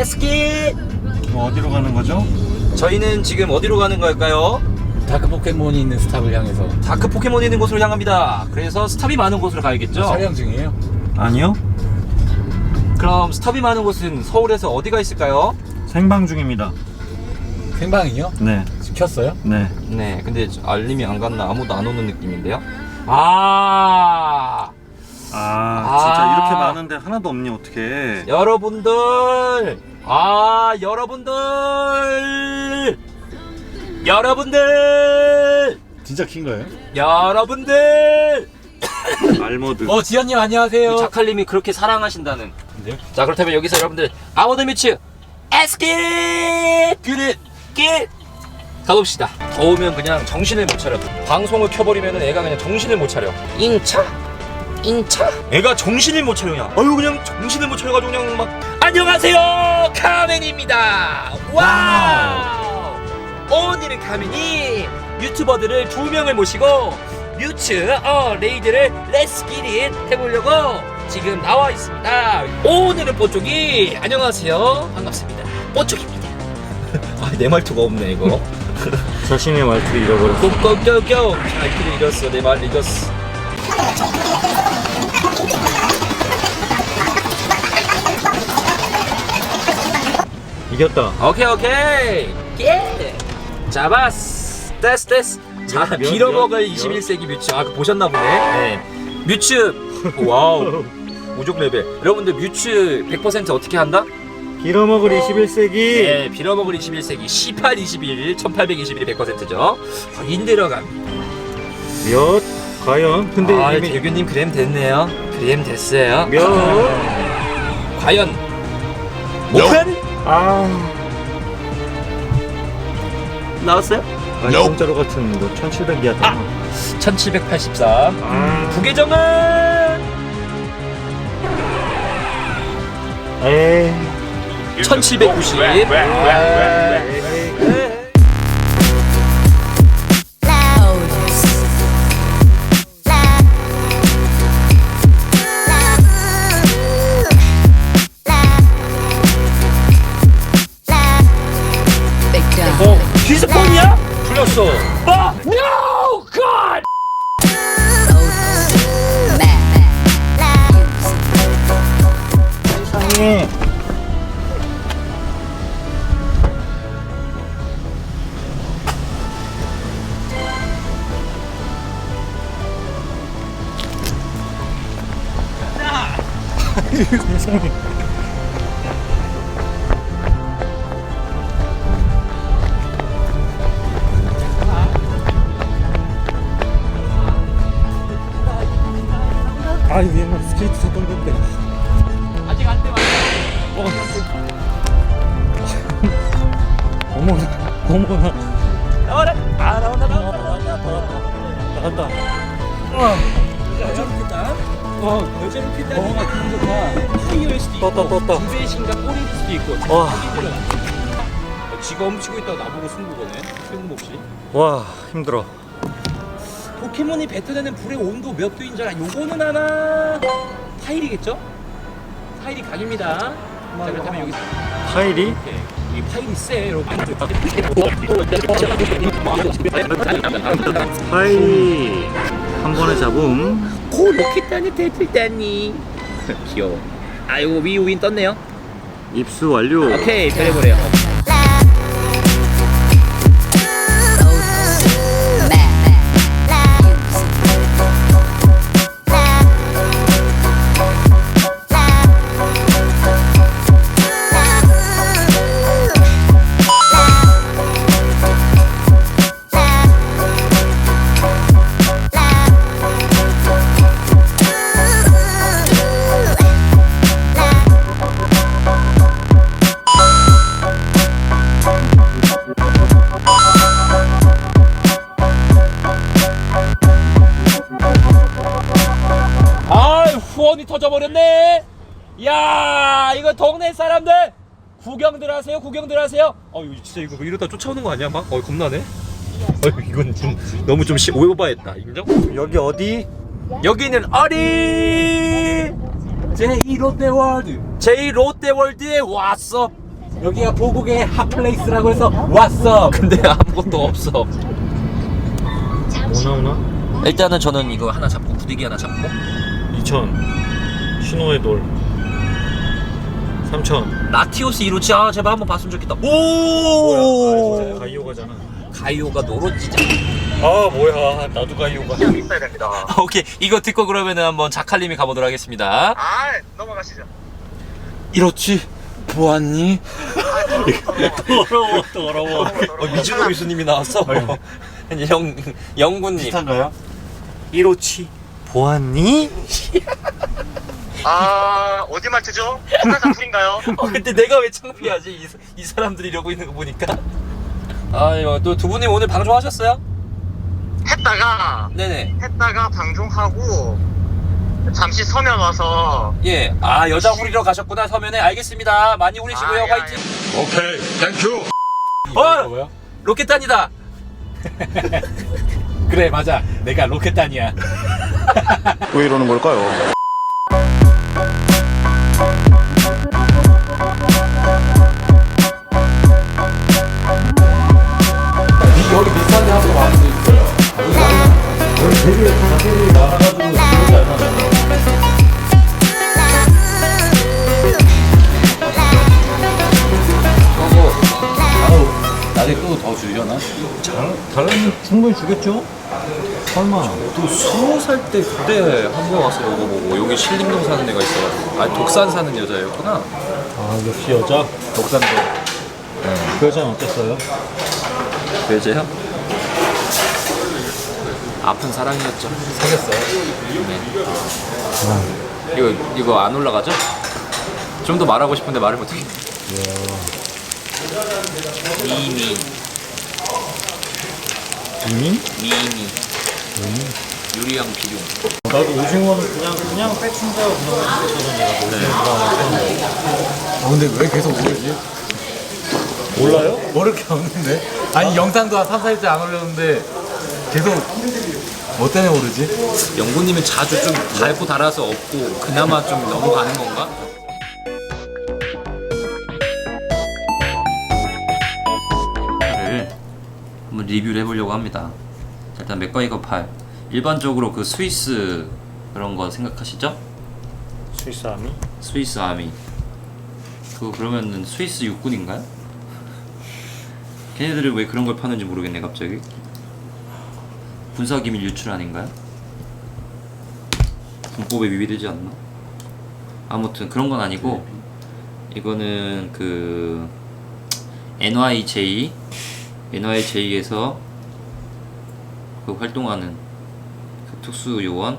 에스키 어디로 가는 거죠? 저희는 지금 어디로 가는 걸까요? 다크 포켓몬이 있는 스탑을 향해서 다크 포켓몬이 있는 곳으로 향합니다 그래서 스탑이 많은 곳으로 가야겠죠? 촬영 중이에요. 아니요. 그럼 스탑이 많은 곳은 서울에서 어디가 있을까요? 생방 중입니다. 생방이요? 네. 시켰어요? 네. 네 근데 알림이 안 갔나 아무도 안 오는 느낌인데요 아 아, 진짜 아. 이렇게 많은데 하나도 없니 어떻게? 여러분들 아 여러분들 여러분들 진짜 킨 거예요? 여러분들 알모드. 어 지현님 안녕하세요. 자칼님이 그렇게 사랑하신다는 네? 자 그렇다면 여기서 여러분들 아워드 미츠 에스키 뷰릿 길 가봅시다 더우면 그냥 정신을 못 차려 방송을 켜버리면 애가 그냥 정신을 못 차려 인차 인차 애가 정신을 못 차려 그냥 아유 그냥 정신을 못 차려가지고 그냥 막 안녕하세요 카멘입니다. 와우! 오늘은 카멘이 유튜버들을 두 명을 모시고 뮤츠 어 레이드를 렛츠 기릿 해보려고 지금 나와 있습니다. 오늘은 뽀쪽이 안녕하세요. 반갑습니다. 뽀쪽입니다. 아 내 말투가 없네 이거. 자신의 말투를 잃어버렸어. 고고고고 말투를 잃었어. 내말 잃었어 이겼다. 오케이 오케이. 예. 잡았어. 됐어 됐어. 자 빌어먹을 몇? 21세기 뮤츠. 아 그거 보셨나 보네. 네. 뮤츠. 와우. 우족 레벨. 여러분들 뮤츠 100% 어떻게 한다? 빌어먹을 21세기. 네 빌어먹을 21세기. 18, 21, 1821이 100%죠. 인들어감 몇? 과연? 근데 아 이미 대규님 그램 됐네요. 그램 됐어요. 몇? 과연. 오픈 아. 나왔어요? 아니 공짜로 같은 뭐 1700이야. 아. 1783 아. 부계정은 에이. 1790 Big down. 어? 디스폰이야? 풀렸어 아! No! God! 세상에. 세상에. 아, 얘는 스케이트 타던 건데. 아직 안돼 어머나, 어머나. 나와라 아 나온다 나온다 나온다 나간다. 여자로 핀다 어 여자로 핀다 어 기분 좋다 하이어일 수도 있고 떴다, 떴다. 두배 신가 꼬리일 수도 있고 와. 어, 지가 훔치고 있다가 나보고 승부 거네 승복씨 와, 힘들어. 포켓몬이 뱉어내는 불의 온도 몇 도인 줄 알아? 요거는 하나 파일이겠죠? 파일이 각입니다. 자 그렇다면 여기 파일이? 이렇게 이 파일이 세 여러분. 파일이 한 번에 잡음. 고 로켓단이 대필단이 귀여워. 아이고 위 우인 떴네요. 입수 완료. 오케이 잘해보래요. 아 후원이 터져버렸네. 야 이거 동네 사람들 구경들 하세요 구경들 하세요. 어 이거 진짜 이거 이러다 쫓아오는 거 아니야 막? 어 겁나네. 어 이건 좀 너무 좀 시- 오버했다 인정? 여기 어디? 여기는 어디? 제2 롯데월드 제2 롯데월드에 왔어 여기가 보국의 핫플레이스라고 해서 왔어. 근데 아무것도 없어. 뭐 나오나? 일단은 저는 이거 하나 잡고 부대기 하나 잡고 2천 신호의 돌 3천 라티오스 이로치 아 제발 한번 봤으면 좋겠다. 뭐야 오 아, 이거 가이오가잖아 가이오가 노로지자. 아 뭐야 나도 가이오가 있어야 됩니다. 오케이 이거 듣고 그러면은 한번 자칼님이 가보도록 하겠습니다. 아, 넘어가시죠. 이렇지 보았니? 더러워 더러워 어, 이준호 교수님이 나왔어. 영 영군님. 비슷한가요? 이로치 보았니? 아, 어디 말투죠? 북한산 풀인가요? 어, 근데 내가 왜 창피하지? 이, 이 사람들이 이러고 있는 거 보니까. 아, 이거 또 두 분님 오늘 방송하셨어요? 했다가, 네네. 했다가 방송하고, 잠시 서면 와서, 예. 아, 여자 후리러 가셨구나, 서면에. 알겠습니다. 많이 후리시고요. 아, 예, 화이팅. 오케이, 땡큐. 어! 뭐야? 로켓단이다. 그래 맞아. 내가 로켓단이야. 왜 이러는 걸까요? 더 주려나? 달라면 충분히 주겠죠? 설마 또 스무 살 때 그때 한 번 와서 먹어보고 여기 신림동 사는 애가 있어가지고 아 독산 사는 여자였구나 아 역시 여자 독산도. 그 여자는 어땠어요? 배제야? 아픈 사랑이었죠 사귀었어요. 이거 이거 안 올라가죠? 좀 더 말하고 싶은데 말을 못하겠네 미 미 이미? 미미 유리왕 비룡 나도 오징어는 그냥 그냥 빼쳐서 내가 오징어 아 근데 왜 계속 오르지? 몰라요? 모를 게 없는데? 아니 영상도 한 3, 4일째 안 올렸는데 계속 뭐 때문에 오르지? 영구님은 자주 좀 달고 달아서 없고 그나마 좀 넘어가는 건가? 리뷰를 해보려고 합니다. 자, 일단 맥과이거 8 일반적으로 그 스위스 그런 거 생각하시죠? 스위스 아미? 스위스 아미 그거 그러면은 스위스 육군인가요? 걔네들은 왜 그런 걸 파는지 모르겠네 갑자기 군사기밀 유출 아닌가요? 군법에 위배되지 않나? 아무튼 그런 건 아니고 이거는 그 NYJ NYJ에서 그 활동하는 그 특수 요원